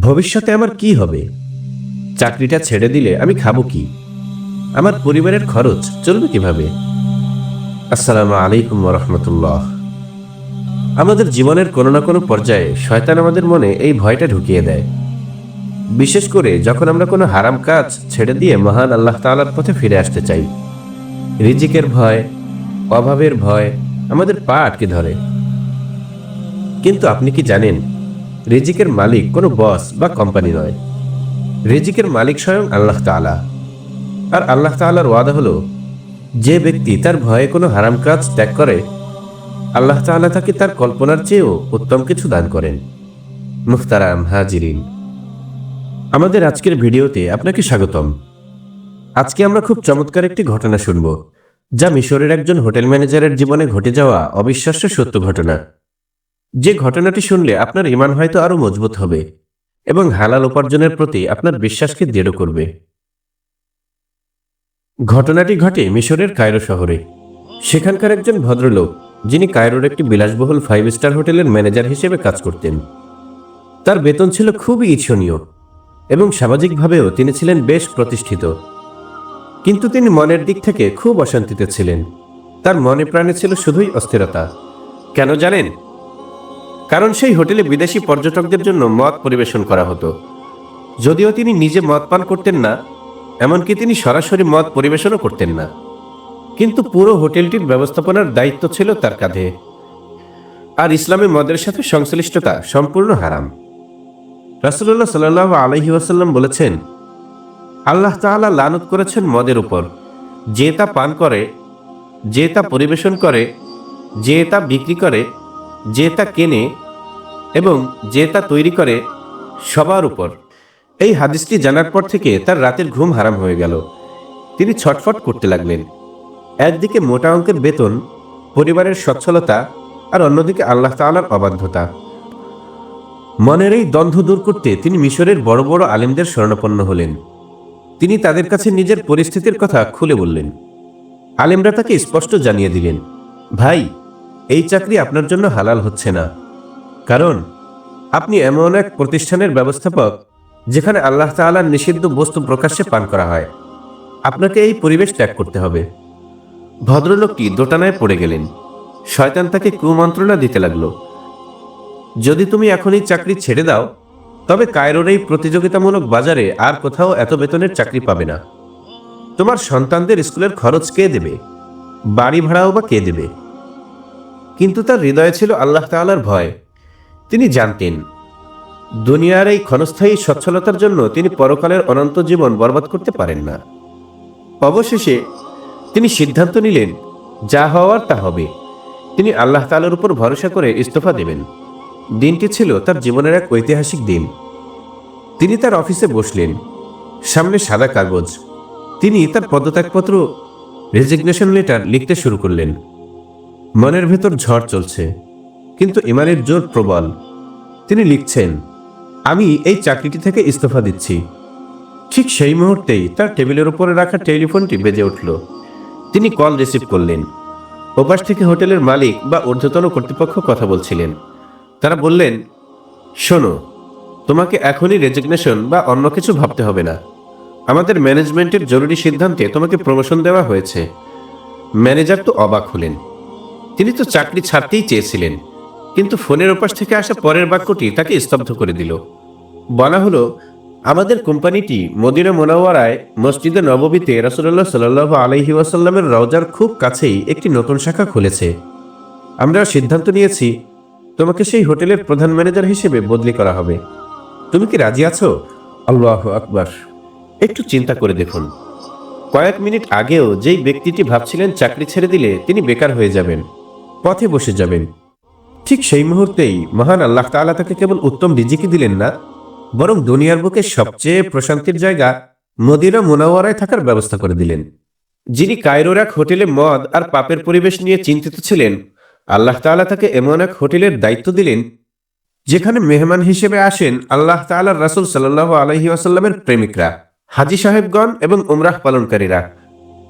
ভবিষ্যতে আমার কি হবে? চাকরিটা ছেড়ে দিলে আমি খাব কি? আমার পরিবারের খরচ চলবে কীভাবে? আসসালামু আলাইকুম রহমতুল্লাহ। আমাদের জীবনের কোনো না কোনো পর্যায়ে শয়তান আমাদের মনে এই ভয়টা ঢুকিয়ে দেয়। বিশেষ করে যখন আমরা কোনো হারাম কাজ ছেড়ে দিয়ে মহান আল্লাহ তাআলার পথে ফিরে আসতে চাই। রিজিকের ভয়, অভাবের ভয় আমাদের পা আটকে ধরে। কিন্তু আপনি কি জানেন রিজিকের মালিক কোনো বস বা কোম্পানি নয়। রিজিকের মালিক স্বয়ং আল্লাহ তাআলা। আর আল্লাহ তাআলার ওয়াদা হলো, যে ব্যক্তি তার ভয়ে কোনো হারাম কাজ ত্যাগ করে, আল্লাহ তাআলা তাকে তার কল্পনার চেয়েও উত্তম কিছু দান করেন। মুখতারাম হাজিরিন। আমাদের আজকের ভিডিওতে আপনাকে স্বাগতম। আজকে আমরা খুব চমৎকার একটি ঘটনা শুনব, যা মিশরের একজন হোটেল ম্যানেজারের জীবনে ঘটে যাওয়া অবিশ্বাস্য সত্য ঘটনা। যে ঘটনাটি শুনলে আপনার ইমান হয়তো আরও মজবুত হবে এবং হালাল উপার্জনের প্রতি আপনার বিশ্বাসকে দৃঢ় করবে। ঘটনাটি ঘটে মিশরের কায়রো শহরে। সেখানকার একজন ভদ্রলোক, যিনি কায়রোর একটি বিলাসবহুল ফাইভ স্টার হোটেলের ম্যানেজার হিসেবে কাজ করতেন। তার বেতন ছিল খুবই ইচ্ছনীয় এবং সামাজিকভাবেও তিনি ছিলেন বেশ প্রতিষ্ঠিত। কিন্তু তিনি মনের দিক থেকে খুব অশান্তিতে ছিলেন। তার মনে প্রাণে ছিল শুধুই অস্থিরতা। কেন জানেন? কারণ সেই হোটেলে বিদেশি পর্যটকদের জন্য মদ পরিবেশন করা হতো। যদিও তিনি নিজে মদ পান করতেন না, এমনকি তিনি সরাসরি মদ পরিবেশনও করতেন না। কিন্তু পুরো হোটেলটির ব্যবস্থাপনার দায়িত্ব ছিল তার কাঁধে। আর ইসলামে মদের সাথে সংশ্লিষ্টতা সম্পূর্ণ হারাম। রাসুল্লাহ সাল্লাহ আলহি ওয়াসাল্লাম বলেছেন, আল্লাহ তাআলা লানত করেছেন মদের উপর। যে তা পান করে, যে তা পরিবেশন করে, যে তা বিক্রি করে, যে তা কেনে এবং যে তা তৈরি করে সবার উপর। এই হাদিসটি জানার পর থেকে তার রাতের ঘুম হারাম হয়ে গেল। তিনি ছটফট করতে লাগলেন। একদিকে মোটা অঙ্কের বেতন, পরিবারের সচ্ছলতা, আর অন্যদিকে আল্লাহ তালার অবাধ্যতা। মনের এই দ্বন্দ্ব দূর করতে তিনি মিশরের বড় বড় আলেমদের শরণাপন্ন হলেন। তিনি তাদের কাছে নিজের পরিস্থিতির কথা খুলে বললেন। আলেমরা তাকে স্পষ্ট জানিয়ে দিলেন, ভাই, এই চাকরি আপনার জন্য হালাল হচ্ছে না। কারণ আপনি এমন এক প্রতিষ্ঠানের ব্যবস্থাপক যেখানে আল্লাহ তাআলার নিষিদ্ধ বস্তু প্রকাশ্যে পান করা হয়। আপনাকে এই পরিবেশ ত্যাগ করতে হবে। ভদ্রলোকটি দোটানায় পড়ে গেলেন। শয়তান তাকে কুমন্ত্রণা দিতে লাগল। যদি তুমি এখনই চাকরি ছেড়ে দাও, তবে কায়রোর এই প্রতিযোগিতামূলক বাজারে আর কোথাও এত বেতনের চাকরি পাবে না। তোমার সন্তানদের স্কুলের খরচ কে দেবে? বাড়ি ভাড়াও বা কে দেবে? কিন্তু তার হৃদয়ে ছিল আল্লাহ তাআলার ভয়। তিনি জানতেন। দুনিয়ার এই ক্ষণস্থায়ী সচ্ছলতার জন্য তিনি পরকালের অনন্ত জীবন বরবাদ করতে পারেন না। অবশেষে তিনি সিদ্ধান্ত নিলেন, যা হওয়ার তা হবে। তিনি আল্লাহ তাআলার উপর ভরসা করে ইস্তফা দেবেন। দিনটি ছিল তার জীবনের এক ঐতিহাসিক দিন। তিনি তার অফিসে বসলেন, সামনে সাদা কাগজ। তিনি তার পদত্যাগপত্র রেজিগনেশন লেটার লিখতে শুরু করলেন। মনের ভেতর ঝড় চলছে। কিন্তু ইমানের জোর প্রবল। তিনি লিখছেন, আমি এই চাকরিটি থেকে ইস্তফা দিচ্ছি। ঠিক সেই মুহূর্তেই তার টেবিলের উপরে রাখা টেলিফোনটি বেজে উঠল। তিনি কল রিসিভ করলেন। ওপাশ থেকে হোটেলের মালিক বা ঊর্ধ্বতন কর্তৃপক্ষ কথা বলছিলেন। তারা বললেন, শোনো, তোমাকে এখনই রেজিগনেশন বা অন্য কিছু ভাবতে হবে না। আমাদের ম্যানেজমেন্টের জরুরি সিদ্ধান্তে তোমাকে প্রমোশন দেওয়া হয়েছে। ম্যানেজার তো অবাক হলেন। তিনি তো চাকরি ছাড়তেই চেয়েছিলেন। কিন্তু ফোনের ওপাশ থেকে আসা পরের বাক্যটি তাকে স্তব্ধ করে দিল। বলা হলো, আমাদের কোম্পানিটি মদিনা মোনাওয়ারায় মসজিদে নববীতে রাসুল্লাহ সাল্লাহ আলহি ওয়াসাল্লামের রওজার খুব কাছেই একটি নতুন শাখা খুলেছে। আমরা সিদ্ধান্ত নিয়েছি, তোমাকে সেই হোটেলের প্রধান ম্যানেজার হিসেবে বদলি করা হবে। তুমি কি রাজি আছো? আল্লাহ আকবার। একটু চিন্তা করে দেখুন। কয়েক মিনিট আগেও যেই ব্যক্তিটি ভাবছিলেন চাকরি ছেড়ে দিলে তিনি বেকার হয়ে যাবেন, পথে বসে যাবেন। ঠিক সেই মুহূর্তেই মহান আল্লাহ তাআলা তাকে কেবল উত্তম রিজিকি দিলেন না, বরং দুনিয়ার বুকে সবচেয়ে প্রশান্তির জায়গা মদিনা মোনাওয়ারায় থাকার ব্যবস্থা করে দিলেন। যিনি কায়রোর এক হোটেলে মদ আর পাপের পরিবেশ নিয়ে চিন্তিত ছিলেন, আল্লাহ তাআলা তাকে এমন এক হোটেলের দায়িত্ব দিলেন, যেখানে মেহমান হিসেবে আসেন আল্লাহ তাআলার রাসূল সাল্লাল্লাহু আলাইহি ওয়াসাল্লামের প্রেমিকরা, হাজি সাহেবগণ এবং উমরাহ পালনকারীরা।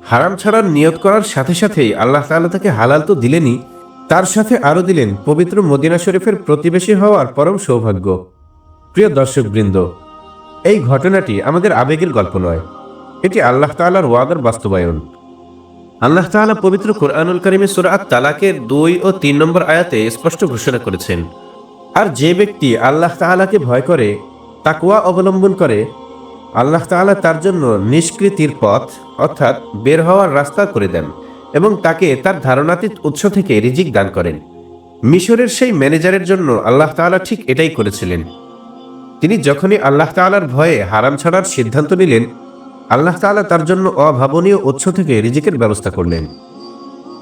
হারাম ছাড়ার নিয়ত করার সাথে সাথেই আল্লাহ তাআলা তাকে হালাল তো দিলেনই তার সাথে আরও দিলেন পবিত্র মদিনা শরীফের প্রতিবেশী হওয়ার পরম সৌভাগ্য। প্রিয় দর্শকবৃন্দ, এই ঘটনাটি আমাদের আবেগের গল্প নয়, এটি আল্লাহ তাআলার ওয়াদার বাস্তবায়ন। আল্লাহ তাআলা পবিত্র কোরআনুল করিমে সুরাত তালাকের দুই ও তিন নম্বর আয়াতে স্পষ্ট ঘোষণা করেছেন, আর যে ব্যক্তি আল্লাহ তাআলাকে ভয় করে তাকুয়া অবলম্বন করে, আল্লাহ তাআলা তার জন্য নিষ্কৃতির পথ অর্থাৎ বের হওয়ার রাস্তা করে দেন। এবং তাকে তার ধারণাতীত উৎস থেকে রিজিক দান করেন। মিশরের সেই ম্যানেজারের জন্য আল্লাহ তাআলা ঠিক এটাই করেছিলেন। তিনি যখনই আল্লাহ তাআলার ভয়ে হারাম ছাড়ার সিদ্ধান্ত নিলেন, আল্লাহ তাআলা তার জন্য অভাবনীয় উৎস থেকে রিজিকের ব্যবস্থা করলেন।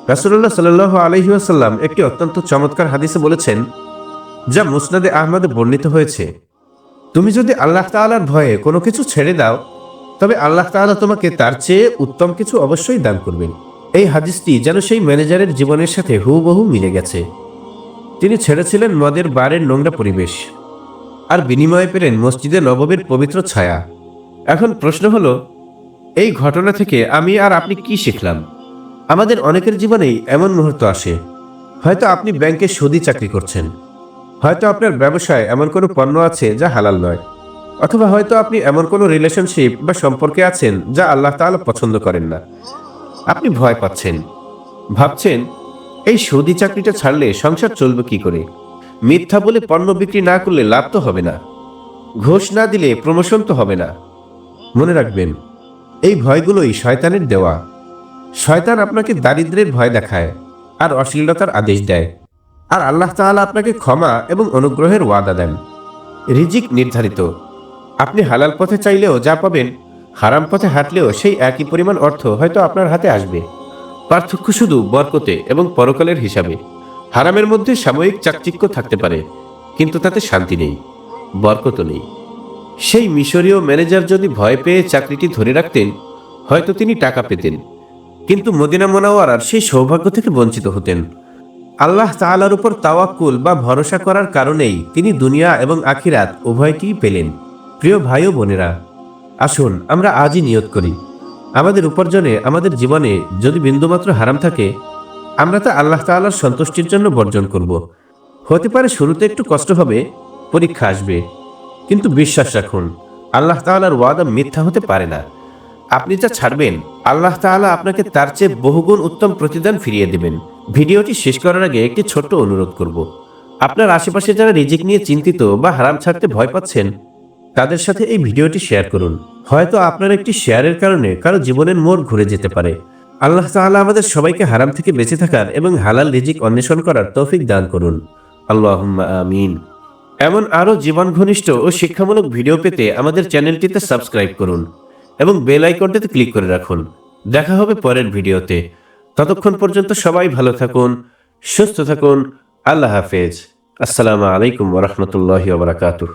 রাসুল্লাহ সাল আলহি আসাল্লাম একটি অত্যন্ত চমৎকার হাদিসে বলেছেন, যা মুসনাদে আহমদে বর্ণিত হয়েছে, তুমি যদি আল্লাহ তাআলার ভয়ে কোনো কিছু ছেড়ে দাও, তবে আল্লাহ তাআলা তোমাকে তার চেয়ে উত্তম কিছু অবশ্যই দান করবেন। এই হাদিসটি যেন সেই ম্যানেজারের জীবনের সাথে হুবহু মিলে গেছে। তিনি ছেড়েছিলেন মদের বারের নোংরা পরিবেশ আর বিনিময়ে পেলেন মসজিদে নববীর পবিত্র ছায়া। এখন প্রশ্ন হলো, এই ঘটনা থেকে আমি আর আপনি কি শিখলাম? আমাদের অনেকের জীবনেই এমন মুহূর্ত আসে। হয়তো আপনি ব্যাংকে সুদি চাকরি করছেন। হয়তো আপনার ব্যবসায় এমন কোনো পণ্য আছে যা হালাল নয়। অথবা হয়তো আপনি এমন কোনো রিলেশনশিপ বা সম্পর্কে আছেন যা আল্লাহ তাআলা পছন্দ করেন না। আপনি ভয় পাচ্ছেন। ভাবছেন, এই সৌদি চাকরিটা ছাড়লে সংসার চলবে কি করে? মিথ্যা বলে পণ্য বিক্রি না করলে লাভ তো হবে না। ঘোষ না দিলে প্রমোশন তো হবে না। মনে রাখবেন, এই ভয়গুলোই শয়তানের দেওয়া। শয়তান আপনাকে দারিদ্রের ভয় দেখায় আর অশ্লীলতার আদেশ দেয়। আর আল্লাহ তাআলা আপনাকে ক্ষমা এবং অনুগ্রহের ওয়াদা দেন। রিজিক নির্ধারিত। আপনি হালাল পথে চাইলেও যা পাবেন হারাম পথে হাঁটলেও সেই একই পরিমাণ অর্থ হয়তো আপনার হাতে আসবে। পার্থক্য শুধু বরকতে এবং পরকালের হিসাবে। হারামের মধ্যে সাময়িক চাকচিক্য থাকতে পারে, কিন্তু তাতে শান্তি নেই, বরকত নেই। সেই মিশরীয় ম্যানেজার যদি ভয় পেয়ে চাকরিটি ধরে রাখতেন, হয়তো তিনি টাকা পেতেন, কিন্তু মদিনা মোনাওয়ারার সেই সৌভাগ্য থেকে বঞ্চিত হতেন। আল্লাহ তাআলার উপর তাওয়াক্কুল বা ভরসা করার কারণেই তিনি দুনিয়া এবং আখিরাত উভয়টিই পেলেন। প্রিয় ভাই ও বোনেরা আসুন, আমরা আজই নিয়ত করি। আমাদের উপার্জনে, আমাদের জীবনে যদি বিন্দুমাত্র হারাম থাকে, আমরা তা আল্লাহ তাআলার সন্তুষ্টির জন্য বর্জন করব। হতে পারে শুরুতে একটু কষ্ট হবে, পরীক্ষা আসবে, কিন্তু বিশ্বাস রাখুন, আল্লাহ তাআলার ওয়াদা মিথ্যা হতে পারে না। আপনি যা ছাড়বেন, আল্লাহ তাআলা আপনাকে তার চেয়ে বহুগুণ উত্তম প্রতিদান ফিরিয়ে দেবেন। ভিডিওটি শেষ করার আগে একটি ছোট্ট অনুরোধ করব। আপনার আশেপাশে যারা রিজিক নিয়ে চিন্তিত বা হারাম ছাড়তে ভয় পাচ্ছেন তাদের সাথে এই ভিডিওটি শেয়ার করুন। হয়তো আপনার একটি শেয়ারের কারণে কারও জীবনের মোড় ঘুরে যেতে পারে। আল্লাহ তাআলা আমাদের সবাইকে হারাম থেকে বেঁচে থাকার এবং হালাল রিজিক অন্বেষণ করার তৌফিক দান করুন। আল্লাহ আমিন। এমন আরও জীবন ঘনিষ্ঠ ও শিক্ষামূলক ভিডিও পেতে আমাদের চ্যানেলটিতে সাবস্ক্রাইব করুন এবং বেল আইকনটিতে ক্লিক করে রাখুন। দেখা হবে পরের ভিডিওতে। ততক্ষণ পর্যন্ত সবাই ভালো থাকুন, সুস্থ থাকুন। আল্লাহ হাফেজ। আসসালামু আলাইকুম ওরহমতুল্লাহ বারাকাতুহ।